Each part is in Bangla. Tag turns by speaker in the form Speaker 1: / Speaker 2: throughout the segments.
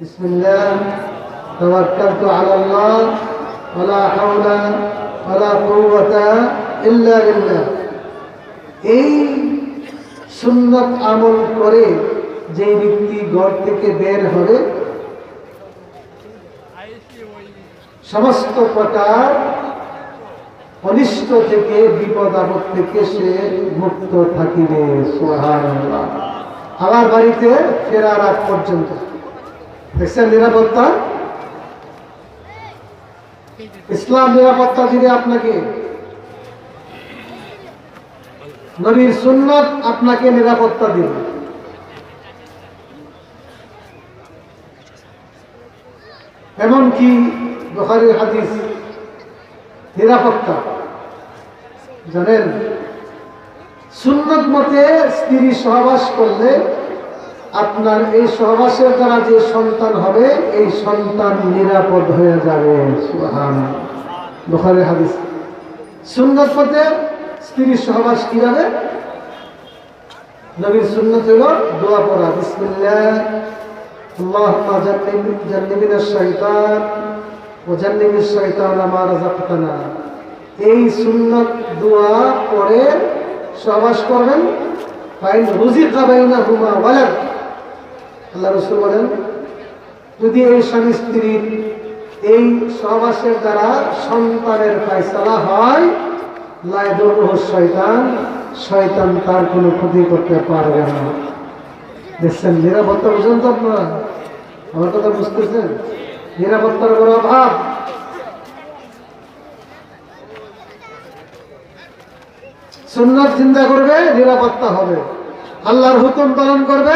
Speaker 1: بسم الله توكلت على الله ولا حول ولا قوة إلا بالله এই সুন্নত আমল করে যে ব্যক্তি ঘর থেকে বের হবে সমস্ত প্রকার অনিষ্ট থেকে বিপদ আপদ থেকে সে মুক্ত থাকিবে সুবহানাল্লাহ আমার বাড়িতে ফেরার আগ পর্যন্ত দেখছেন নিরাপত্তা। ইসলাম নিরাপত্তা দিবে আপনাকে। নবীর সুন্নত আপনাকে নিরাপত্তা দিবে। এমনকি বখারির হাদিস, নিরাপত্তা। জানেন, সুন্নত মতে স্ত্রী সহবাস করলে আপনার এই সহবাসের দ্বারা যে সন্তান হবে এই সন্তান নিরাপদ হয়ে যাবে সুবহান বুখারীর হাদিস সুন্নত মতে স্ত্রী সহবাস কিভাবে নবীর সুন্নত হলো দোয়া পড়া বিসমিল্লাহ اللهم جنب جنبنا الشيطان وجنب الشيطان ما رزقتنا এই সুন্নত দোয়া পড়ে সহবাস করবেন ফাইন রুজি কাবাইনা হুমা ওয়ালাদ আল্লাহ রসুল বলেন, যদি এই স্বামী স্ত্রীর এই সহবাসের দ্বারা সন্তানের ফায়সালা হয় শয়তান শয়তান তার কোনো ক্ষতি করতে পারবে না। দেখছেন নিরাপত্তা বুঝেন তো আপনারা। আমার কথা বুঝতেছেন? নিরাপত্তার বড় অভাব। সুন্নাত চিন্তা করবে, নিরাপত্তা হবে। আল্লাহর হুকুম পালন করবে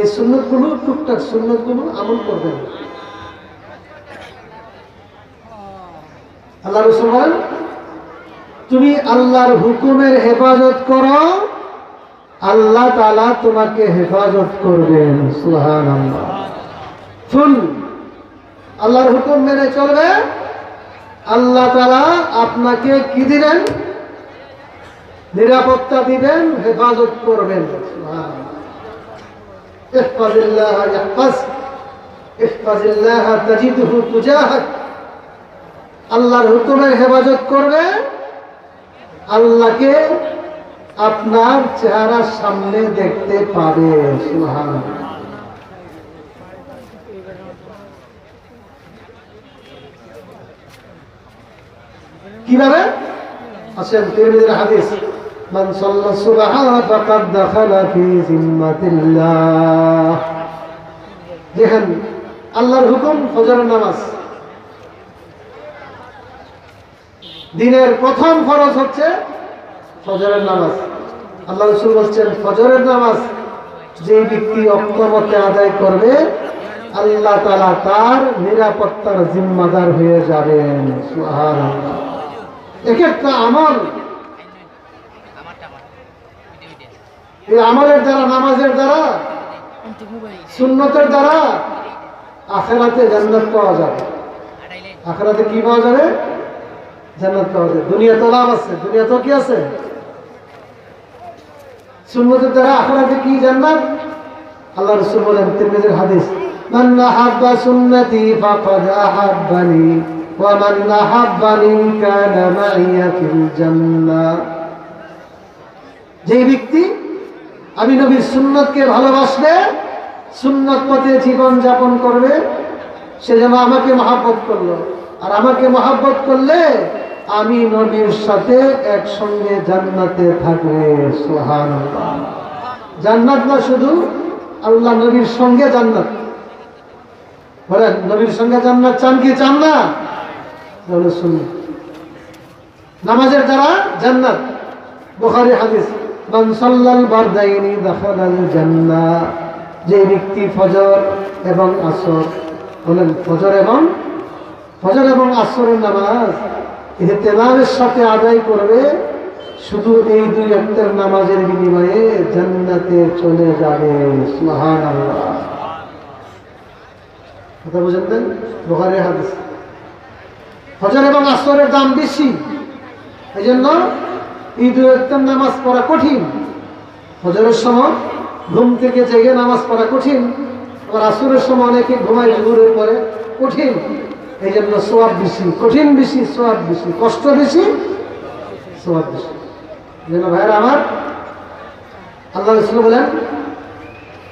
Speaker 1: এই সুন্নতগুলো, টুকটাক সুন্নতগুলো আমল করবেন। আল্লাহ রসুল তুমি আল্লাহর হুকুমের হেফাজত করো, আল্লাহ তালা তোমাকে হেফাজত করবেন। সুহান শুন আল্লাহর হুকুম মেনে চলবে। আল্লাহ তালা আপনাকে কি দিবেন? নিরাপত্তা দিবেন, হেফাজত করবেন। ইহফাজিল্লাহ ইয়াহফাজ ইহফাজিল্লাহ তাজিদহু তুজাহাক আল্লাহর হুকুমের হেফাজত করবে, আল্লাহকে আপনার চেহারার সামনে দেখতে পাবে কীভাবে? আসেন তিরমিজির হাদিস। মান সাল্লা সুবহান ফাকাদ দাখালা ফি জিম্মাতিল্লাহ দেখেন আল্লাহর হুকুম ফজরের নামাজ। দিনের প্রথম ফরজ হচ্ছে ফজরের নামাজ। আল্লাহ রসুল বলছেন, ফজরের নামাজ যে ব্যক্তি অক্ষমতে আদায় করবে, আল্লাহ তালা তার নিরাপত্তার জিম্মাদার হয়ে যাবেন। এক একটা আমল এই আমলের দ্বারা, নামাজের দ্বারা, সুন্নতের দ্বারা আখেরাতে জান্নাত পাওয়া যাবে। আখেরাতে কি পাওয়া যাবে? জান্নাত পাওয়া যাবে। দুনিয়া তো লাভ আছে দুনিয়া তো কি আছে? সুন্নতের দ্বারা আখেরাতে কি জান্নাত? আল্লাহ রসুল বলেন, তিরমিজির হাদিস, মান আহাব্বা সুন্নতি ফাকাদ আহাব্বানি, ওয়া মান আহাব্বানি কানা মাইয়া ফিল জান্নাহ। যে ব্যক্তি আমি নবীর সুন্নতকে ভালোবাসবে, সুন্নত পথে জীবন যাপন করবে, সে যেন আমাকে মহাব্বত করল। আর আমাকে মহাব্বত করলে আমি নবীর সাথে একসঙ্গে জান্নাতে থাকবে সোহান জান্নাত না শুধু আল্লাহ নবীর সঙ্গে জান্নাত। বলেন, নবীর সঙ্গে জান্নাত চান কি চান না? নামাজের দ্বারা জান্নাত। বোখারি হাদিস। যে ব্যক্তি ফজর এবং আসর, বলেন ফজর এবং ফজর এবং আসরের নামাজ এহতেমামের সাথে আদায় করবে, শুধু এই দুই একটার নামাজের বিনিময়ে জান্নাতে চলে যাবে। আল্লাহ কথা বুঝেন হাদিস। ফজর এবং আসরের দাম বেশি। এই জন্য দুই একটার নামাজ পড়া কঠিন। ফজরের সময় ঘুম থেকে জেগে নামাজ পড়া কঠিন। আবার আসরের সময় অনেকে ঘুমায় জোরের পরে কঠিন। এই জন্য সোয়াব বেশি, কঠিন বেশি, সোয়াব বেশি, কষ্ট বেশি, সোয়াব বেশি। জন্য ভাইয়েরা আমার, আল্লাহ রসুল বলেন,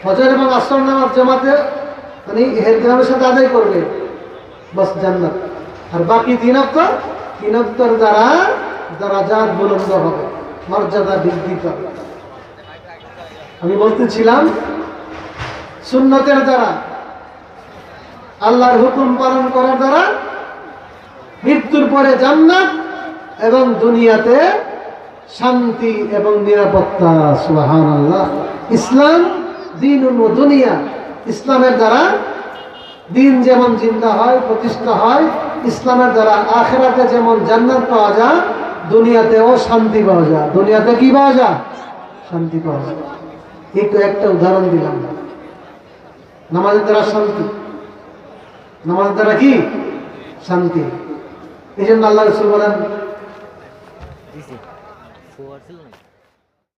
Speaker 1: ফজর এবং আসর নামাজ জমাতে মানে হেদগ্রামের সাথে আদায় করবে। বাস জান্নাত। আর বাকি অক্তর তিন অক্তর দ্বারা দরাজাত বুলন্দ হবে, মর্যাদা বৃদ্ধি পাবে আমি বলতেছিলাম, সুন্নতের দ্বারা, আল্লাহর হুকুম পালন করার দ্বারা মৃত্যুর পরে জান্নাত এবং দুনিয়াতে শান্তি এবং নিরাপত্তা সুহান আল্লাহ ইসলাম, দিন ও দুনিয়া, ইসলামের দ্বারা দিন যেমন জিন্দা হয়, প্রতিষ্ঠা হয়, ইসলামের দ্বারা আখেরাতে যেমন জান্নাত পাওয়া যায় দুনিয়াতেও শান্তি পাওয়া যায়। দুনিয়াতে কি পাওয়া যায়? শান্তি পাওয়া যায়। এই তো একটা উদাহরণ দিলাম। নামাজের দ্বারা শান্তি। নামাজের দ্বারা কি? শান্তি। এই জন্য আল্লাহ রসুল বলেন